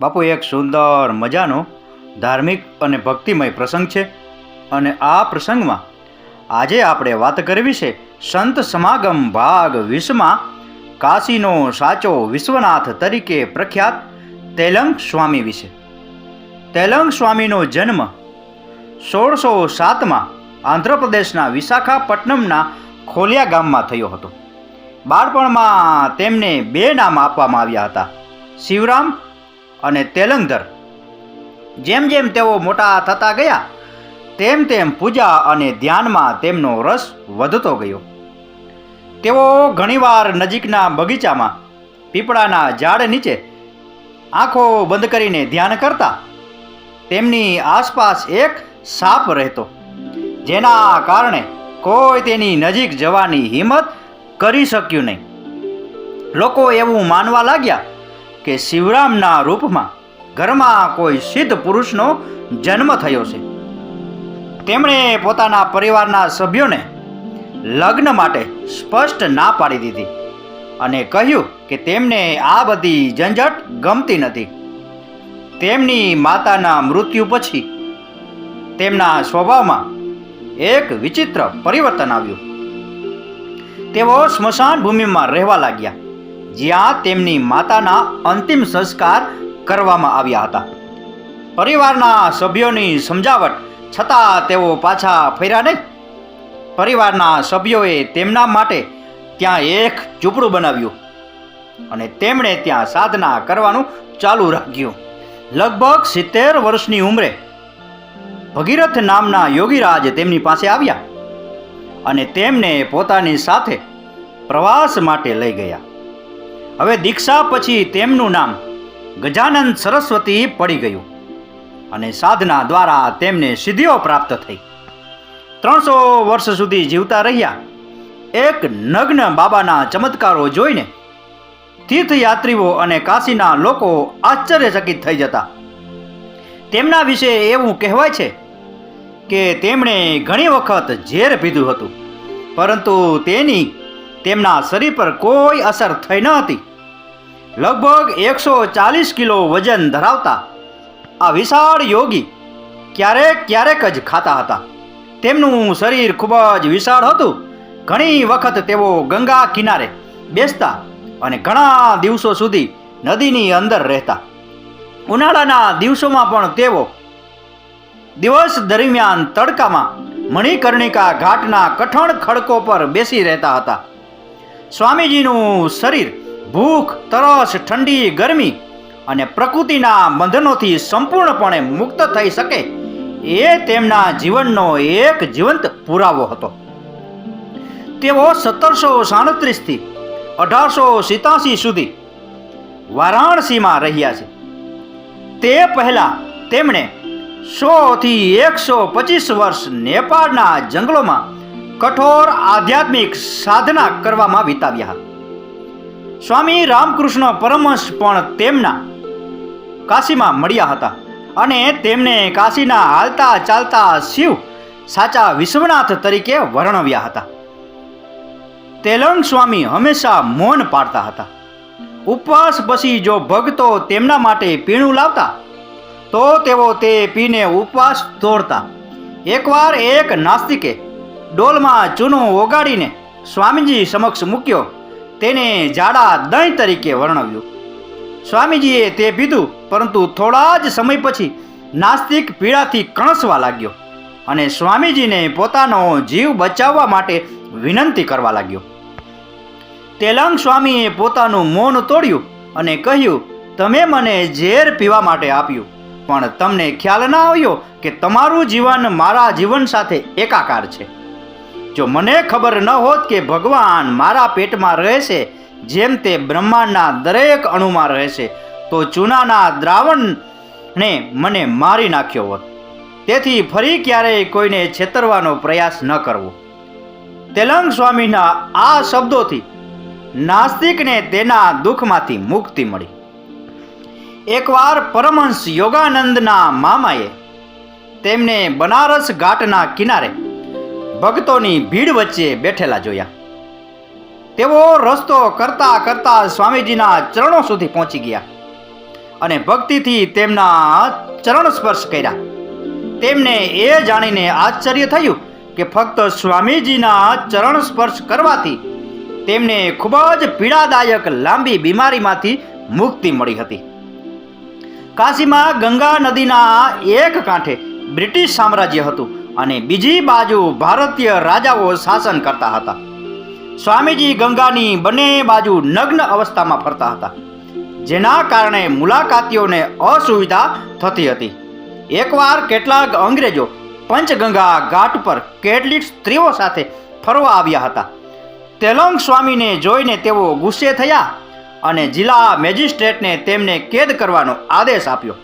બાપુ, એક સુંદર મજાનો ધાર્મિક અને ભક્તિમય પ્રસંગ છે અને આ પ્રસંગમાં આજે આપણે વાત કરવી છે સંત સમાગમ ભાગ વીસમાં કાશીનો સાચો વિશ્વનાથ તરીકે પ્રખ્યાત તેલંગ સ્વામી વિશે. તેલંગ સ્વામીનો જન્મ સોળસો સાતમાં આંધ્રપ્રદેશના વિશાખાપટ્ટનમના ખોલિયા ગામમાં થયો હતો. બાળપણમાં તેમને બે નામ આપવામાં આવ્યા હતા. શિવરામ અને તેલંગધર જેમ જેમ તેઓ મોટા થતા ગયા, તેમ તેમ પૂજા અને ધ્યાનમાં તેમનો રસ વધતો ગયો. તેઓ ઘણીવાર નજીકના બગીચામાં, પીપળાના ઝાડ નીચે આંખો બંધ કરીને ધ્યાન કરતા. તેમની આસપાસ એક સાપ રહેતો, જેના કારણે કોઈ તેની નજીક જવાની હિંમત કરી શક્યું નહીં. લોકો એવું માનવા લાગ્યા કે શિવરામના રૂપમાં ઘરમાં કોઈ સિદ્ધ પુરુષનો જન્મ થયો છે. તેમણે પોતાના પરિવારના સભ્યોને લગ્ન માટે સ્પષ્ટ ના પાડી દીધી અને કહ્યું કે તેમને આ બધી ઝંઝટ ગમતી નથી. તેમની માતાના મૃત્યુ પછી તેમના સ્વભાવમાં એક વિચિત્ર પરિવર્તન આવ્યું. તેઓ સ્મશાન ભૂમિમાં રહેવા લાગ્યા. જ્યાં તેમની માતાના અંતિમ સંસ્કાર કરવામાં આવ્યા હતા. પરિવારના સભ્યોની સમજાવટ છતાં તેઓ પાછા ફર્યા નહીં. પરિવારના સભ્યોએ તેમના માટે ત્યાં એક ઝૂંપડું બનાવ્યું અને તેમણે ત્યાં સાધના કરવાનું ચાલુ રાખ્યું. લગભગ સિત્તેર વર્ષની ઉંમરે ભગીરથ નામના યોગીરાજ તેમની પાસે આવ્યા અને તેમને પોતાની સાથે પ્રવાસ માટે લઈ ગયા. હવે દીક્ષા પછી તેમનું નામ ગજાનંદ સરસ્વતી પડી ગયું અને સાધના દ્વારા તેમને સિદ્ધિઓ પ્રાપ્ત થઈ. ત્રણસો વર્ષ સુધી જીવતા રહ્યા, એક નગ્ન બાબાના ચમત્કારો જોઈને તીર્થયાત્રીઓ અને કાશીના લોકો આશ્ચર્યચકિત થઈ જતા. તેમના વિશે એવું કહેવાય છે કે તેમણે ઘણી વખત ઝેર પીધું હતું, પરંતુ તેની તેમના શરીર પર કોઈ અસર થઈ ન હતી. લગભગ એકસો ચાલીસ કિલો વજન ધરાવતા આ વિશાળ યોગી ક્યારેક ક્યારેક જ ખાતા હતા. તેમનું શરીર ખૂબ જ વિશાળ હતું. ઘણી વખત તેઓ ગંગા કિનારે બેસતા અને ઘણા દિવસો સુધી નદીની અંદર રહેતા. ઉનાળાના દિવસોમાં પણ તેઓ દિવસ દરમિયાન તડકામાં મણિકર્ણિકા ઘાટના કઠણ ખડકો પર બેસી રહેતા હતા. સ્વામીજીનું શરીર ભૂખ, તરસ, ઠંડી, ગરમી અને પ્રકૃતિના બંધનોથી સંપૂર્ણપણે મુક્ત થઈ શકે એ તેમના જીવનનો એક જીવંત પુરાવો હતો. તેઓ સત્તરસો સાડત્રીસથી અઢારસો સિતાસી સુધી વારાણસીમાં રહ્યા છે. તે પહેલાં તેમણે સોથી એકસો પચીસ વર્ષ નેપાળના જંગલોમાં કઠોર આધ્યાત્મિક સાધના કરવામાં વિતાવ્યા સ્વામી રામકૃષ્ણ પરમહંસ પણ તેમના કાશીમાં મળ્યા હતા અને તેમને કાશીના હાલતા ચાલતા શિવ સાચા વિશ્વનાથ તરીકે વર્ણવ્યા હતા. તેલંગ સ્વામી હંમેશા મૌન પાડતા હતા. ઉપવાસ પછી જો ભક્તો તેમના માટે પીણું લાવતા, તો તેઓ તે પીને ઉપવાસ તોડતા એકવાર એક નાસ્તિકે ડોલમાં ચૂનો ઓગાડીને સ્વામીજી સમક્ષ મૂક્યો તેને જાડા દહીં તરીકે વર્ણવ્યું. સ્વામીજીએ તે પીધું, પરંતુ થોડા જ સમય પછી નાસ્તિક પીડાથી કણસવા લાગ્યો અને સ્વામીજીને પોતાનો જીવ બચાવવા માટે વિનંતી કરવા લાગ્યો. તેલંગ સ્વામીએ પોતાનું મૌન તોડ્યું અને કહ્યું, તમે મને ઝેર પીવા માટે આપ્યું, પણ તમને ખ્યાલ ના આવ્યો કે તમારું જીવન મારા જીવન સાથે એકાકાર છે. જો મને ખબર ન હોત કે ભગવાન મારા પેટમાં રહેશે, જેમ તે બ્રહ્માંડના દરેક અણુમાં રહેશે, તો ચૂનાના દ્રાવણને મને મારી નાખ્યો હોત. તેથી ફરી ક્યારેય કોઈને છેતરવાનો પ્રયાસ ન કરવો. તેલંગ સ્વામીના આ શબ્દોથી નાસ્તિકને તેના દુઃખમાંથી મુક્તિ મળી. એકવાર પરમહંસ યોગાનંદના મામાએ તેમને બનારસ ઘાટના કિનારે ભક્તોની ભીડ વચ્ચે બેઠેલા જોયા. તેઓ રસ્તો કરતા કરતા સ્વામીજીના ચરણો સુધી પહોંચી ગયા અને ભક્તિથી તેમના ચરણ સ્પર્શ કર્યા. તેમને એ જાણીને આશ્ચર્ય થયું કે ફક્ત સ્વામીજીના ચરણ સ્પર્શ કરવાથી તેમને ખૂબ જ પીડાદાયક લાંબી બીમારીમાંથી મુક્તિ મળી હતી. કાશીમાં ગંગા નદીના એક કાંઠે બ્રિટિશ સામ્રાજ્ય હતું અને બીજી બાજુ ભારતીય રાજાઓ શાસન કરતા હતા. સ્વામીજી ગંગાની બંને બાજુ નગ્ન અવસ્થામાં ફરતા હતા, જેના કારણે મુલાકાતીઓને અસુવિધા થતી હતી. એકવાર કેટલાક અંગ્રેજો પંચગંગા ઘાટ પર કેટલીક સ્ત્રીઓ સાથે ફરવા આવ્યા હતા. તેલંગ સ્વામીને જોઈને તેઓ ગુસ્સે થયા અને જિલ્લા મેજિસ્ટ્રેટને તેમને કેદ કરવાનો આદેશ આપ્યો.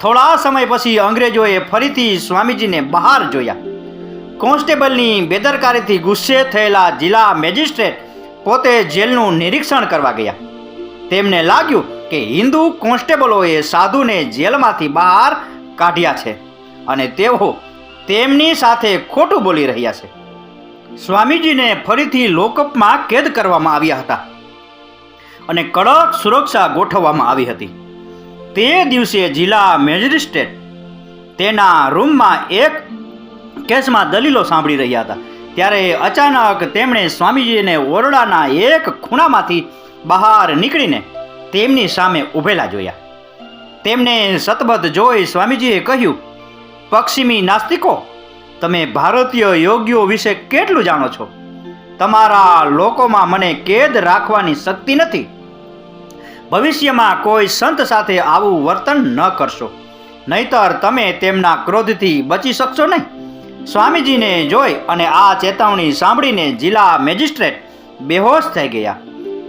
થોડા સમય પછી અંગ્રેજોએ ફરીથી સ્વામીજીને બહાર જોયા. કોન્સ્ટેબલની બેદરકારીથી ગુસ્સે થયેલા જિલ્લા મેજિસ્ટ્રેટ પોતે જેલનું નિરીક્ષણ કરવા ગયા. તેમને લાગ્યું કે હિન્દુ કોન્સ્ટેબલોએ સાધુને જેલમાંથી બહાર કાઢ્યા છે અને તેઓ તેમની સાથે ખોટું બોલી રહ્યા છે. સ્વામીજીને ફરીથી લોકઅપમાં કેદ કરવામાં આવ્યા હતા અને કડક સુરક્ષા ગોઠવવામાં આવી હતી. તે દિવસે જિલ્લા મેજિસ્ટ્રેટ તેના રૂમમાં એક કેસમાં દલીલો સાંભળી રહ્યા હતા. ત્યારે અચાનક તેમણે સ્વામીજીને ઓરડાના એક ખૂણામાંથી બહાર નીકળીને તેમની સામે ઊભેલા જોયા. તેમને સતબદ્ધ જોઈ સ્વામીજીએ કહ્યું, પશ્ચિમી નાસ્તિકો, તમે ભારતીય યોગીઓ વિશે કેટલું જાણો છો? તમારા લોકોમાં મને કેદ રાખવાની શક્તિ નથી. ભવિષ્યમાં કોઈ સંત સાથે આવું વર્તન ન કરશો. નહીતર તમે તેમના ક્રોધથી બચી શકશો નહીં. સ્વામીજીને જોઈ અને આ ચેતવણી સાંભળીને જિલ્લા મેજિસ્ટ્રેટ બેહોશ થઈ ગયા.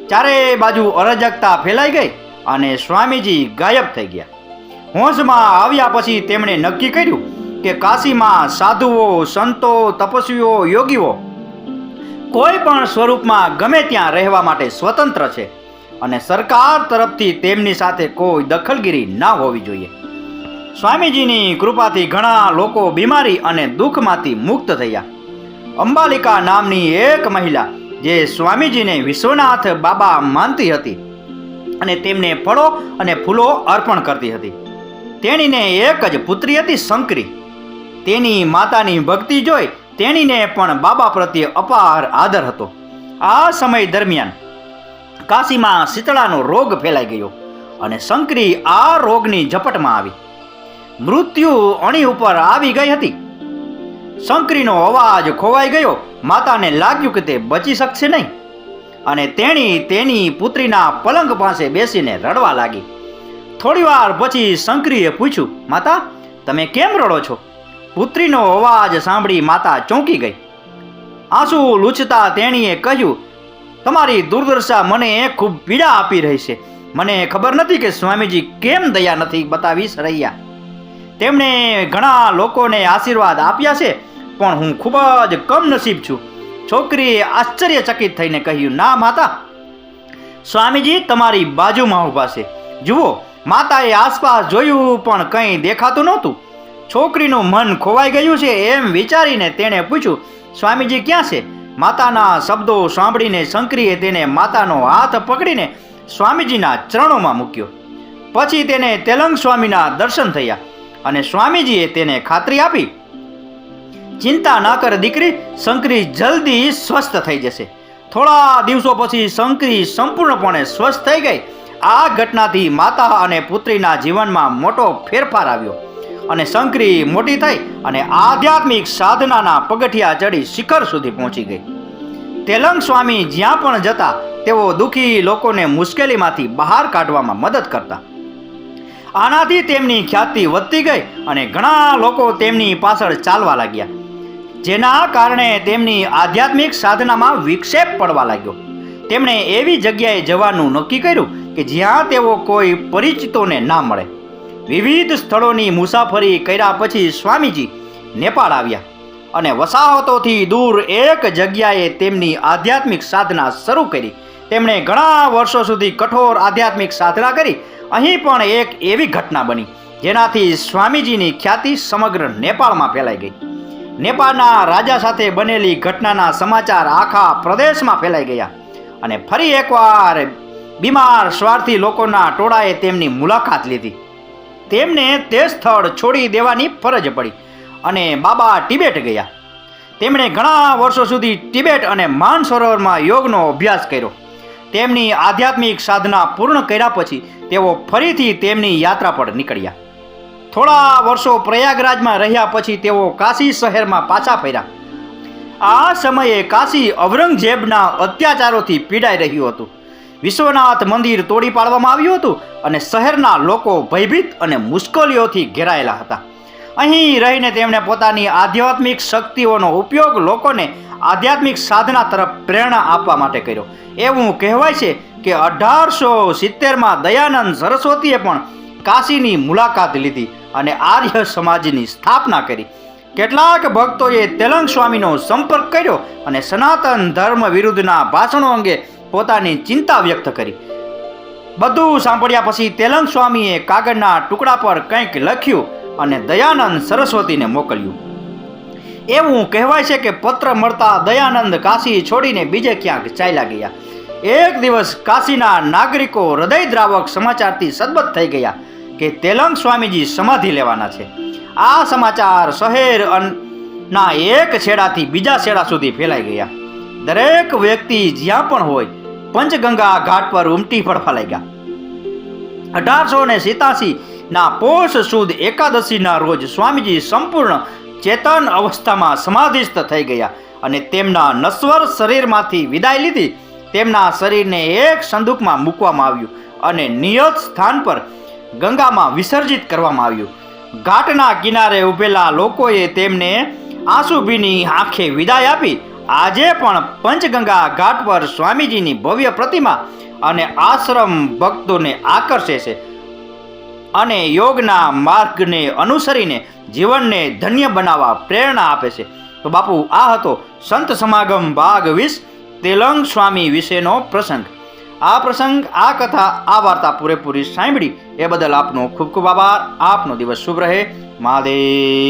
ચારે બાજુ અરજકતા ફેલાઈ ગઈ અને સ્વામીજી ગાયબ થઈ ગયા. હોશમાં આવ્યા પછી તેમણે નક્કી કર્યું કે કાશીમાં સાધુઓ, સંતો, તપસ્વીઓ, યોગીઓ કોઈ પણ સ્વરૂપમાં ગમે ત્યાં રહેવા માટે સ્વતંત્ર છે. અને સરકાર તરફથી તેમની સાથે કોઈ દખલગીરી ના હોવી જોઈએ. સ્વામીજીની કૃપાથી ઘણા લોકો બીમારી અને દુઃખમાંથી મુક્ત થયા. અંબાલિકા નામની એક મહિલા, જે સ્વામીજીને વિશ્વનાથ બાબા માનતી હતી અને તેમને ફળો અને ફૂલો અર્પણ કરતી હતી. તેણીને એક જ પુત્રી હતી શંકરી. તેની માતાની ભક્તિ જોઈ તેણીને પણ બાબા પ્રત્યે અપાર આદર હતો. આ સમય દરમિયાન કાશીમાં શીતળાનો રોગ ફેલાઈ ગયો અને શંકરી આ રોગની ઝપટમાં આવી. મૃત્યુ અણી ઉપર આવી ગઈ હતી. શંકરીનો અવાજ ખોવાઈ ગયો. માતાને લાગ્યું કે તે બચી શકશે નહીં. અને તેણી તેની પુત્રીના પલંગ પાસે બેસીને રડવા લાગી. થોડીવાર પછી શંકરીએ પૂછ્યું, માતા, તમે કેમ રડો છો? પુત્રીનો અવાજ સાંભળી માતા ચોંકી ગઈ. આંસુ લૂછતા તેણીએ કહ્યું તમારી દુર્દશા મને ખૂબ પીડા આપી રહી છે. મને ખબર નથી કે સ્વામીજી કેમ દયા નથી બતાવી રહ્યા. તેમણે ઘણા લોકોને આશીર્વાદ આપ્યા છે, પણ હું ખૂબ જ કમનસીબ છું. છોકરીએ આશ્ચર્યચકિત થઈને કહ્યું, ના માતા, સ્વામીજી તમારી બાજુમાં ઊભા છે. જુઓ, માતાએ આસપાસ જોયું પણ કંઈ દેખાતું નહોતું. છોકરીનું મન ખોવાઈ ગયું છે એમ વિચારીને તેણે પૂછ્યું, સ્વામીજી ક્યાં છે? માતાના શબ્દો સાંભળીને શંકરીએ તેને માતાનો હાથ પકડીને સ્વામીજીના ચરણોમાં મૂક્યો. પછી તેને તેલંગ સ્વામીના દર્શન થયા અને સ્વામીજીએ તેને ખાતરી આપી, ચિંતા ના કર દીકરી, શંકરી જલ્દી સ્વસ્થ થઈ જશે. થોડા દિવસો પછી શંકરી સંપૂર્ણપણે સ્વસ્થ થઈ ગઈ. આ ઘટનાથી માતા અને પુત્રીના જીવનમાં મોટો ફેરફાર આવ્યો. અને શંકરી મોટી થઈ અને આધ્યાત્મિક સાધનાના પગથિયા ચડી શિખર સુધી પહોંચી ગઈ. તેલંગ સ્વામી જ્યાં પણ જતા, તેઓ દુઃખી લોકોને મુશ્કેલીમાંથી બહાર કાઢવામાં મદદ કરતા. આનાથી તેમની ખ્યાતિ વધતી ગઈ અને ઘણા લોકો તેમની પાછળ ચાલવા લાગ્યા. જેના કારણે તેમની આધ્યાત્મિક સાધનામાં વિક્ષેપ પડવા લાગ્યો. તેમણે એવી જગ્યાએ જવાનું નક્કી કર્યું કે જ્યાં તેઓ કોઈ પરિચિતોને ના મળે. વિવિધ સ્થળોની મુસાફરી કર્યા પછી સ્વામીજી નેપાળ આવ્યા અને વસાહતોથી દૂર એક જગ્યાએ તેમની આધ્યાત્મિક સાધના શરૂ કરી. તેમણે ઘણા વર્ષો સુધી કઠોર આધ્યાત્મિક સાધના કરી. અહીં પણ એક એવી ઘટના બની, જેનાથી સ્વામીજીની ખ્યાતિ સમગ્ર નેપાળમાં ફેલાઈ ગઈ. નેપાળના રાજા સાથે બનેલી ઘટનાના સમાચાર આખા પ્રદેશમાં ફેલાઈ ગયા અને ફરી એકવાર બીમાર, સ્વાર્થી લોકોના ટોળાએ તેમની મુલાકાત લીધી. તેમને તે સ્થળ છોડી દેવાની ફરજ પડી અને બાબા ટિબેટ ગયા. તેમણે ઘણા વર્ષો સુધી ટિબેટ અને માનસરોવરમાં યોગનો અભ્યાસ કર્યો. તેમની આધ્યાત્મિક સાધના પૂર્ણ કર્યા પછી તેઓ ફરીથી તેમની યાત્રા પર નીકળ્યા. થોડા વર્ષો પ્રયાગરાજમાં રહ્યા પછી તેઓ કાશી શહેરમાં પાછા ફર્યા. આ સમયે કાશી ઔરંગઝેબના અત્યાચારોથી પીડાઈ રહ્યું હતું. વિશ્વનાથ મંદિર તોડી પાડવામાં આવ્યું હતું અને શહેરના લોકો ભયભીત અને મુશ્કેલીઓથી ઘેરાયેલા હતા. અહીં રહીને તેમણે પોતાની આધ્યાત્મિક શક્તિઓનો ઉપયોગ લોકોને આધ્યાત્મિક સાધના તરફ પ્રેરણા આપવા માટે કર્યો. એવું કહેવાય છે કે અઢારસો સિત્તેરમાં દયાનંદ સરસ્વતીએ પણ કાશીની મુલાકાત લીધી અને આર્ય સમાજની સ્થાપના કરી. કેટલાક ભક્તોએ તેલંગ સ્વામીનો સંપર્ક કર્યો અને સનાતન ધર્મ વિરુદ્ધના ભાષણો અંગે પોતાની ચિંતા વ્યક્ત કરી. બધું સાંભળ્યા પછી તેલંગ સ્વામીએ કાગળના ટુકડા પર કંઈક લખ્યું અને દયાનંદ સરસ્વતીને મોકલ્યું. એવું કહેવાય છે કે પત્ર મળતા દયાનંદ કાશી છોડીને બીજે ક્યાંક ચાલ્યા ગયા. એક દિવસ કાશીના નાગરિકો હૃદયદ્રાવક સમાચારથી સદબત થઈ ગયા કે તેલંગ સ્વામીજી સમાધિ લેવાના છે. આ સમાચાર શહેર ના એક છેડાથી બીજા છેડા સુધી ફેલાઈ ગયા. દરેક વ્યક્તિ જ્યાં પણ હોય પંચગંગા ઘાટ પર ઉમટી ગયા. અઢારસો ને ના પોષ સુદ એકાદશીના રોજ સ્વામીજી સંપૂર્ણ ચેતન અવસ્થામાં સમાધિસ્થ થઈ ગયા અને તેમના નશ્વર શરીરમાંથી વિદાય લીધી. તેમના શરીરને એક સંદૂકમાં મૂકવામાં આવ્યું અને નિયત સ્થાન પર ગંગામાં વિસર્જિત કરવામાં આવ્યું. ઘાટના કિનારે ઊભેલા લોકોએ તેમને આંસુભીની આંખે વિદાય આપી આજે પણ પંચગંગા ઘાટ પર સ્વામીજીની ભવ્ય પ્રતિમા અને આશ્રમ ભક્તોને આકર્ષે છે. અને યોગના માર્ગને અનુસરીને જીવનને ધન્ય બનાવવા પ્રેરણા આપે છે. તો બાપુ, આ હતો સંત સમાગમ ભાગ વીસ, તેલંગ સ્વામી વિશેનો પ્રસંગ. આ પ્રસંગ, આ કથા, આ વાર્તા પૂરેપૂરી સાંભળી. એ બદલ આપનો ખૂબ ખૂબ આભાર. આપનો દિવસ શુભ રહે. મહાદેવ.